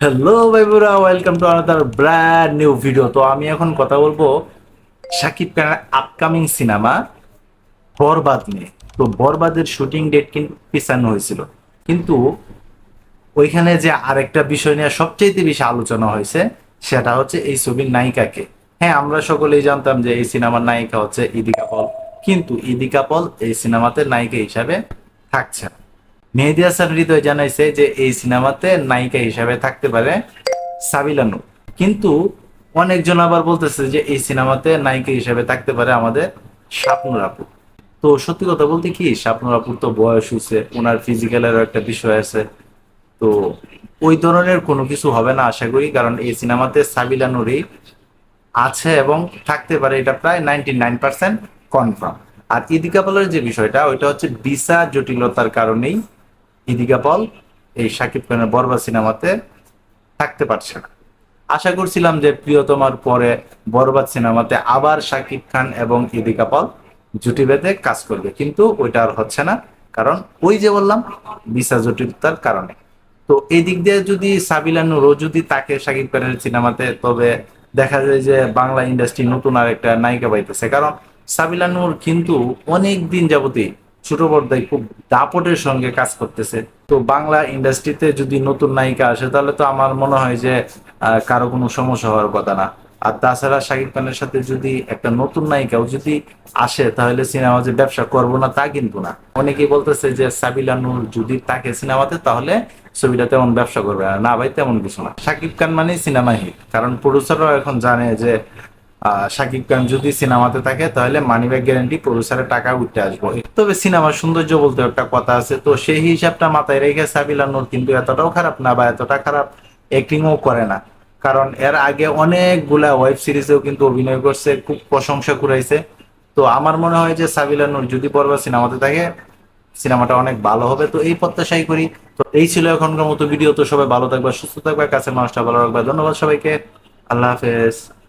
Hello ভাইবুরা welcome to another brand new video তো আমি এখন কথা বলব শাকিব খানের আপকামিং সিনেমা বরবাদ নিয়ে। তো বরবাদের শুটিং ডেট কিন্তু পিছানো হয়েছিল। কিন্তু ওইখানে যে আরেকটা বিষয় নিয়ে সবচেয়ে বেশি আলোচনা হয়েছে, সেটা হচ্ছে এই ছবির নায়িকাকে। হ্যাঁ আমরা সকলেই জানতাম যে এই সিনেমার নায়িকা হচ্ছে ইদিকা পল। কিন্তু ইদিকা পল এই সিনেমাতে নায়িকা হিসাবে থাকছে না। মেহেদি হাসান হৃদয় জানাইছে যে এই সিনেমাতে নায়িকা হিসাবে থাকতে পারে সাবিলানু কিন্তু অনেকজন আবার বলতেছে যে এই সিনেমাতে নায়িকা হিসাবে থাকতে পারে আমাদের স্বপ্নুর আপু। তো সত্যি কথা বলতে কি স্বপ্নুর আপুর তো বয়স হয়েছে ওনার ফিজিক্যালেরও একটা বিষয় আছে। তো ওই ধরনের কোনো কিছু হবে না আশা করি, কারণ এই সিনেমাতে সাবিলা নুরি আছে এবং থাকতে পারে, এটা প্রায় নাইনটি নাইন পার্সেন্ট কনফার্ম আর ইদিকা পলের যে বিষয়টা, ওইটা হচ্ছে ভিসা জটিলতার কারণেই ইদিকা পল এই শাকিব খানের বরবা সিনেমাতে থাকতে পারছে না। আশা করছিলাম যে প্রিয়তমার পরে বরবাদ সিনেমাতে আবার শাকিব খান এবং ইদিকা পল জুটি বেঁধে কাজ করবে। কিন্তু ওইটা আর হচ্ছে না, কারণ ওই যে বললাম ভিসা জটিলতার কারণে। তো এই দিক দিয়ে যদি সাবিলা নুরও যদি তাকে শাকিব খানের সিনেমাতে, তবে দেখা যায় যে বাংলা ইন্ডাস্ট্রি নতুন আর একটা নায়িকা পাইতেছে। কারণ সাবিলা নূর কিন্তু অনেক দিন যাবতই ছোট পর্দায় খুব দাপটের সঙ্গে কাজ করতেছে। তো বাংলা ইন্ডাস্ট্রিতে যদি নতুন নায়িকা আসে, তাহলে তো আমার মনে হয় যে কারও কোনো সমস্যা হওয়ার কথা না। আর তাছাড়া শাকিব খানের সাথে যদি একটা নতুন নায়িকাও যদি আসে, তাহলে সিনেমা যে ব্যবসা করব না, তা কিন্তু না। অনেকেই বলতেছে যে, সাবিলা নূর যদি তাকে সিনেমাতে, তাহলে ছবিটা তেমন ব্যবসা করবে না। ভাই, তেমন কিছু না। শাকিব খান মানে সিনেমা হিট। কারণ প্রডিউসাররাও এখন জানে যে শাকিব খান যদি সিনেমাতে থাকে, তাহলে মানি ব্যাগ গ্যারান্টি প্রডিউসারের টাকা উঠতে আসব। তবে সিনেমার সৌন্দর্য বলতে একটা কথা আছে, তো সেই হিসাবটা মাথায় রেখে সাবিলা নূর কিন্তু এতটাও খারাপ না বা এতটা খারাপ অ্যাক্টিংও করে না। কারণ এর আগে অনেকগুলা ওয়েব সিরিজেও কিন্তু অভিনয় করছে, খুব প্রশংসা কুড়াইছে। তো আমার মনে হয় যে সাবিলা নূর যদি পর্ব সিনেমাতে থাকে, সিনেমাটা অনেক ভালো হবে। তো এই প্রত্যাশাই করি। তো এই ছিল এখনকার মতো ভিডিও। তো সবাই ভালো থাকবে, সুস্থ থাকবে, কাছের মানুষটা ভালো রাখবে। ধন্যবাদ সবাইকে। আল্লাহ হাফেজ।